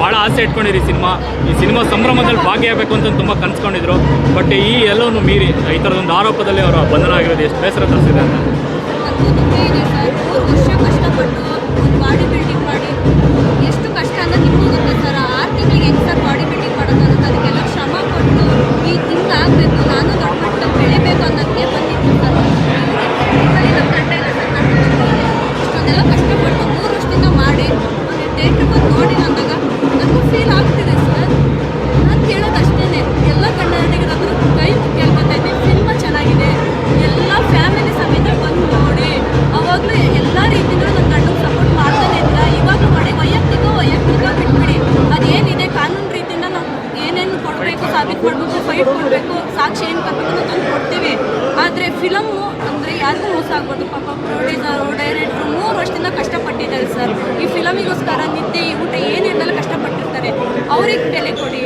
ಭಾಳ ಆಸೆ ಇಟ್ಕೊಂಡಿರಿ ಸಿನಿಮಾ. ಈ ಸಿನಿಮಾ ಸಂಭ್ರಮದಲ್ಲಿ ಭಾಗಿಯಾಗಬೇಕು ಅಂತ ತುಂಬ ಕನ್ಸ್ಕೊಂಡಿದ್ರು. ಬಟ್ ಈ ಎಲ್ಲವನ್ನು ಮೀರಿ, ಈ ಥರದೊಂದು ಆರೋಪದಲ್ಲಿ ಅವರ ಬಂಧನ ಆಗಿರೋದು ಎಷ್ಟು ಬೇಸರ ತರಿಸಿದೆ ಅಂತ. ರೀತಿಯಲ್ಲೂ ನನ್ನ ಗಂಡು ಸಪೋರ್ಟ್ ಮಾಡ್ತಾನೆ ಇದ್ದ ಇವಾಗಲೂ ಮಾಡಿ ವೈಯಕ್ತಿಕ ವೈಯಕ್ತಿಕ ಬಿಟ್ಬಿಡಿ. ಅದೇನಿದೆ ಕಾನೂನು ರೀತಿಯಿಂದ ನಾವು ಏನೇನು ಕೊಡಬೇಕು, ಸಾಬೀತು ಮಾಡಬೇಕು ಫೈಟ್ ಕೊಡಬೇಕು ಸಾಕ್ಷಿ ಏನು ಕೊಡಬೇಕು ತಂದು ಕೊಡ್ತೀವಿ. ಆದರೆ ಫಿಲಮ್ಮು ಅಂದರೆ ಯಾರಿಗೂ ಮೋಸ ಆಗ್ಬಾರ್ದು. ಪಾಪ ಪ್ರೊಡ್ಯೂಸರು ಡೈರೆಕ್ಟ್ರು ಮೂರು ವರ್ಷದಿಂದ ಕಷ್ಟಪಟ್ಟಿದ್ದಾರೆ ಸರ್ ಈ ಫಿಲಮಿಗೋಸ್ಕರ ನಿದ್ದೆ ಊಟ ಏನಿರಲ್ಲ ಕಷ್ಟಪಟ್ಟಿರ್ತಾರೆ. ಅವ್ರಿಗೆ ಬೆಲೆ ಕೊಡಿ.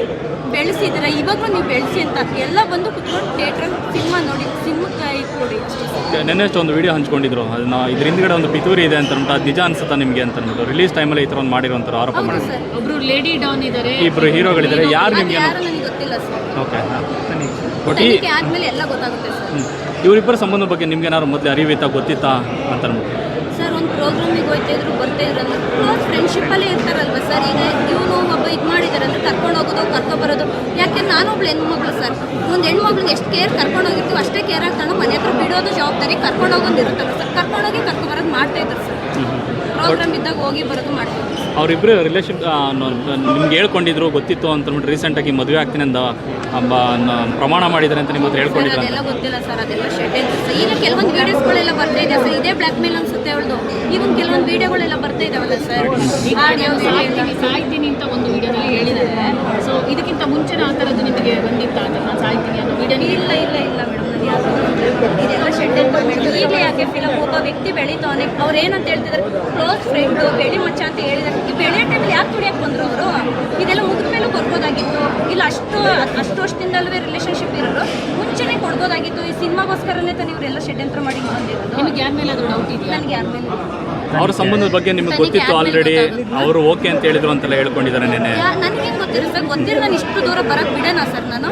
ಬೆಳೆಸಿದ್ರೆ ಇವಾಗಲೂ ನೀವು ಬೆಳೆಸಿ ಅಂತ ಎಲ್ಲ ಬಂದು ಕುತ್ಕೊಂಡು ಥಿಯೇಟ್ರಲ್ಲಿ ಸಿನಿಮಾ ನೋಡಿ ಸಿನಿಮಾ ಇದು ಅಷ್ಟೇ. ನೆನ್ನೆ ಒಂದು ವಿಡಿಯೋ ಹಂಚ್ಕೊಂಡಿದ್ರು. ಅದನ್ನ ಇದ್ರ ಹಿಂದ್ಗಡೆ ಒಂದು ಪಿತೂರಿ ಇದೆ ಅಂತ ಅದು ನಿಜ ಅನ್ಸುತ್ತಾ ನಿಮಗೆ ಅಂತ ಅಂದ್ಬಿಟ್ಟು ರಿಲೀಸ್ ಟೈಮಲ್ಲಿ ಈ ಥರ ಒಂದು ಮಾಡಿರುವಂಥ ಆರೋಪ ಮಾಡಿ ಒಬ್ರು ಲೇಡಿ ಡೌನ್ ಇದ್ದಾರೆ ಇಬ್ರು ಹೀರೋಗಳಿದ್ದಾರೆ ಯಾರು ನಿಮಗೆ ಯಾರು ನನಗೆ ಗೊತ್ತಿಲ್ಲ ಸರ್. ಓಕೆ ಬಟ್ ಈ ಆದಮೇಲೆ ಎಲ್ಲ ಗೊತ್ತಾಗುತ್ತೆ ಸರ್. ಇವರಿಬ್ಬರ ಸಂಬಂಧದ ಬಗ್ಗೆ ನಿಮ್ಗೆ ಏನಾದ್ರು ಮೊದಲು ಅರಿವಿತ್ತಾ ಗೊತ್ತಿತ್ತಾ ಅಂತ ಅಂದ್ಬಿಟ್ಟು? ಸರ್ ಒಂದು ಪ್ರೋಗ್ರಾಮಿಗೆ ಹೋಗ್ತಾ ಇದ್ರು ಬರ್ತಾ ಇದ್ರು ಫ್ರೆಂಡ್ಶಿಪ್ ಕ್ಲೋಸ್ ಫ್ರೆಂಡ್ಶಿಪ್ಪಲ್ಲೇ ಇರ್ತಾರಲ್ವ ಸರ್? ಈಗ ಇವನು ಒಬ್ಬ ಇದು ಮಾಡಿದ್ದಾರೆ ಅಂದ್ರೆ ಕರ್ಕೊಂಡು ಹೋಗೋದು ಕರ್ಕೊಬರೋದು. ಯಾಕೆ ನಾನೊಬ್ಳು ಹೆಣ್ಮಗಳು ಸರ್. ಒಂದು ಹೆಣ್ಮಗ್ಳನ್ನ ಎಷ್ಟು ಕೇರ್ ಕರ್ಕೊಂಡು ಹೋಗಿರ್ತೀವಿ ಅಷ್ಟೇ ಕೇರ್ ಆಗ್ತಾನೆ ಮನೆ ಹತ್ರ ಬಿಡೋದು ಜವಾಬ್ದಾರಿ ಕರ್ಕೊಂಡು ಹೋಗೋದು ಇರುತ್ತಲ್ಲ ಸರ್. ಕರ್ಕೊಂಡೋಗಿ ಕರ್ಕೊಬರೋದು ಮಾಡ್ತಾ ಇದ್ರು ಸರ್. ಪ್ರೋಗ್ರಾಮ್ ಇದ್ದಾಗ ಹೋಗಿ ಬರೋದು ಮಾಡ್ತೀವಿ ಅವರಿಬ್ಬರು ರಿಲೇಶನ್ ನಿಮ್ಗೆ ಹೇಳ್ಕೊಂಡಿದ್ರು ಗೊತ್ತಿತ್ತು ಅಂತ ಅಂದ್ಬಿಟ್ಟು ರೀಸೆಂಟಾಗಿ ಮದುವೆ ಆಗ್ತೀನಿ ಅಂತ ಪ್ರಮಾಣ ಮಾಡಿದ್ದಾರೆ ಅಂತ ನಿಮ್ಮ ಹತ್ರ ಹೇಳ್ಕೊಂಡಿದ್ರು ಅದೆಲ್ಲ ಗೊತ್ತಿಲ್ಲ ಸರ್ ಅದೆಲ್ಲ ಶೆಡ್ ಸರ್. ಈಗ ಕೆಲವೊಂದು ವೀಡಿಯೋಸ್ಗಳೆಲ್ಲ ಬರ್ತಾ ಇದೆ ಸರ್. ಇದೇ ಬ್ಲ್ಯಾಕ್ ಮೇಲ್ ಅನ್ಸುತ್ತೆ ಅವಳದು. ಈಗ ಕೆಲವೊಂದು ವಿಡಿಯೋಗಳೆಲ್ಲ ಬರ್ತಾ ಇದಾವಲ್ಲ ಸರ್. ಸಾಯ್ತೀನಿ ಅಂತ ಒಂದು ವಿಡಿಯೋದಲ್ಲಿ ಹೇಳಿದ್ದಾರೆ. ಸೊ ಇದಕ್ಕಿಂತ ಮುಂಚೆನೇ ಆ ಥರದ್ದು ನಿಮಗೆ ಬಂದಿತ್ತ ಅಂತ ನಾನು ಸಾಯ್ತೀನಿ ಅನ್ನೋ ವಿಡಿಯೋ ಇಲ್ಲ ಇಲ್ಲ ಇಲ್ಲ ಮೇಡಮ್ ನಾನು ಯಾವ್ದು ಇದೆಲ್ಲ ಶೆಡ್ ಮೇಡಮ್ ಫಿಲಮ್ ಒಬ್ಬ ವ್ಯಕ್ತಿ ಬೆಳೀತಾವನೆ ಅವ್ರು ಏನಂತ ಹೇಳ್ತಿದ್ದಾರೆ? ಕ್ಲೋಸ್ ಫ್ರೆಂಡು ಬೆಳಿ ಮಚ್ಚ ಅಂತ ಹೇಳಿದ್ದಾರೆ. ಈ ಬೆಳೆಯೋ ಟೈಮಲ್ಲಿ ಯಾಕೆ ತುಳಿಯಕ್ಕೆ ಬಂದರು ಅವರು? ಇದೆಲ್ಲ ಮುಗಿದ ಮೇಲೂ ಕೊಡ್ಬೋದಾಗಿತ್ತು. ಇಲ್ಲ ಅಷ್ಟು ಅಷ್ಟು ವರ್ಷದಿಂದಲೂ ರಿಲೇಷನ್ಶಿಪ್ ಇರೋರು ಮುಂಚೆನೇ ಕೊಡ್ಬೋದಾಗಿತ್ತು. ಈ ಸಿನಿಮಾಗೋಸ್ಕರನೇ ತಾನೆ ಇವರೆಲ್ಲ ಷಡ್ಯಂತ್ರ ಮಾಡಿ ಬಂದಿರೋದು ನಿಮಗೆ ಯಾರ ಮೇಲೆ ಅದು ಡೌಟ್ ಇದೆಯಾ? ನನಗೆ ಯಾರ ಮೇಲೆ? ಅವ್ರ ಸಂಬಂಧದ ಬಗ್ಗೆ ನಿಮ್ಗೆ ಗೊತ್ತಿತ್ತು ಆಲ್ರೆಡಿ. ಅವರು ಓಕೆ ಅಂತ ಹೇಳಿದ್ರು ಅಂತೆಲ್ಲ ಹೇಳ್ಕೊಂಡಿದ್ದಾರೆ ನಿನ್ನೆ. ನನಗೆ ನನಗೇನು ಗೊತ್ತಿರುತ್ತೆ ಸರ್? ಗೊತ್ತಿರೋ ನಾನು ಇಷ್ಟು ದೂರ ಬರಕ್ಕೆ ಬಿಡೋಣ ಸರ್ ನಾನು?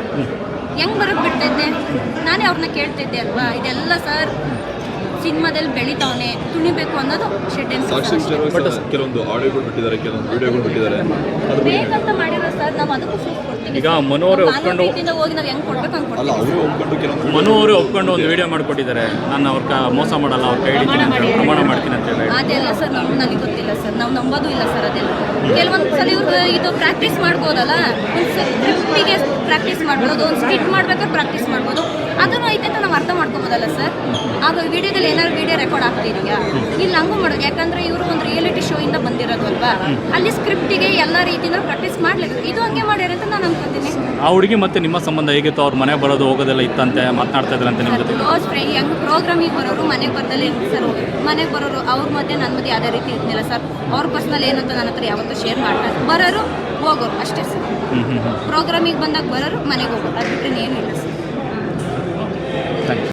ಹೆಂಗೆ ಬರಕ್ಕೆ ಬಿಡ್ತಿದ್ದೆ ನಾನೇ ಅವ್ರನ್ನ ಕೇಳ್ತಿದ್ದೆ ಅಲ್ವಾ? ಇದೆಲ್ಲ ಸರ್. ಸಿನಿಮಾದಲ್ಲಿ ಬೆಳಿತಾವನೆ ತುಣಿಬೇಕು ಅನ್ನೋದು ಸಾಕ್ಷಿ ಕೆಲವೊಂದು ಆಡಿಯೋಗಳು ಬಿಟ್ಟಿದ್ದಾರೆ ಕೆಲವೊಂದು ವಿಡಿಯೋಗಳು ಬಿಟ್ಟಿದ್ದಾರೆ. ಮಾಡಿರೋ ನಾವು ಅದಕ್ಕೂ ಪ್ರೂಫ್ ಕೊಡ್ತೀವಿ ಈಗ ಮನು ಅವರೇ ಒಪ್ಕೊಂಡು- ರೀತಿಯಿಂದ ಹೋಗಿ ನಾವು ಹೆಂಗ್ ಕೊಡ್ಬೇಕು ಹಂಗೆ ಅಲ್ಲ ಕೊಡ್ತೀವಿ ಅವರು ಒಪ್ಕೊಂಡು ಕೆಲವೊಂದು ಮನು ಅವರು ಒಪ್ಕೊಂಡು ಒಂದು ವಿಡಿಯೋ ಮಾಡ್ಕೊಟ್ಟಿದ್ದಾರೆ. ನಾನು ಅವ್ರ ಕ ಮೋಸ ಮಾಡಲ್ಲ ಅವ್ರ ಕೈ ಹಿಡಿತೀನಿ ಅಂತ ಹೇಳಿ ಪ್ರಮಾಣ ಮಾಡ್ತೀನಿ ಅಂತ ಹೇಳಿ. ಅದೆಲ್ಲ ಸರ್ ನಮ್ಗೆ ನನಗೆ ಗೊತ್ತಿಲ್ಲ ಸರ್. ನಾವು ನಂಬೋದು ಇಲ್ಲ ಸರ್ ಅದೆಲ್ಲ. ಕೆಲವೊಂದು ಸಲ ಇವ್ರು ಇದು ಪ್ರಾಕ್ಟೀಸ್ ಮಾಡ್ಬೋದಲ್ಲ? ಸ್ಕ್ರಿಪ್ಟಿಗೆ ಪ್ರಾಕ್ಟೀಸ್ ಮಾಡ್ಬೋದು ಒಂದು ಸ್ಕಿಟ್ ಮಾಡ್ಬೇಕಾದ್ರೆ ಪ್ರಾಕ್ಟೀಸ್ ಮಾಡ್ಬೋದು. ಅದನ್ನು ಐತೆ ಅಂತ ನಾವು ಅರ್ಥ ಮಾಡ್ಕೋಬೋದಲ್ಲ ಸರ್? ಆಗ ವಿಡಿಯೋದಲ್ಲಿ ಏನಾದ್ರು ವಿಡಿಯೋ ರೆಕಾರ್ಡ್ ಆಗ್ತಿದೆಯಾ ಇಲ್ಲಿ ಹಂಗೂ ಮಾಡೋದು. ಯಾಕಂದ್ರೆ ಇವರು ಒಂದು ರಿಯಾಲಿಟಿ ಶೋ ಇಂದ ಬಂದಿರೋದು ಅಲ್ವಾ? ಅಲ್ಲಿ ಸ್ಕ್ರಿಪ್ಟಿಗೆ ಎಲ್ಲ ರೀತಿಯಿಂದ ಪ್ರಾಕ್ಟೀಸ್ ಮಾಡ್ಲಿಕ್ಕೆ ಇದು ಹಂಗೆ ಮಾಡ್ಯಾರ ಅಂತ ನಾನು ಅನ್ಕೋತೀನಿ. ಆ ಹುಡುಗಿ ಮತ್ತೆ ನಿಮ್ಮ ಸಂಬಂಧ ಹೇಗಿತ್ತು? ಅವ್ರ ಮನೆ ಬರೋದು ಹೋಗೋದೆಲ್ಲ ಇತ್ತಂತೆ ಮಾತನಾಡ್ತಾ ಇದ್ರಂತೆ ನಿಮ್ಮ ಜೊತೆ? ಕ್ಲೋಸ್ ಫ್ರೆಂಡ್ ಹೆಂಗ್ ಪ್ರೋಗ್ರಾಮಿಗೆ ಬರೋರು ಮನೆಗೆ ಬರ್ದಲ್ಲೇ ಇರ್ತಾರೆ ಸರ್. ಮನೆಗೆ ಬರೋರು ಅವ್ರ ಮಧ್ಯೆ ನನ್ನ ಮಧ್ಯೆ ಯಾವುದೇ ರೀತಿ ಇರ್ತಿಲ್ಲ ಸರ್. ಅವ್ರ ಪರ್ಸ್ನಲ್ ಏನಂತ ನನ್ನ ಹತ್ರ ಯಾವತ್ತೂ ಶೇರ್ ಮಾಡ್ತಾರೆ ಬರೋರು ಹೋಗೋರು ಅಷ್ಟೇ ಸರ್. ಹ್ಞೂ ಹ್ಞೂ ಹ್ಞೂ ಪ್ರೋಗ್ರಾಮಿಗೆ ಬಂದಾಗ ಬರೋರು ಮನೆಗೆ ಹೋಗೋರು. ಅದು ಬಿಟ್ಟರೆ ಏನಿಲ್ಲ ಸರ್. Thank you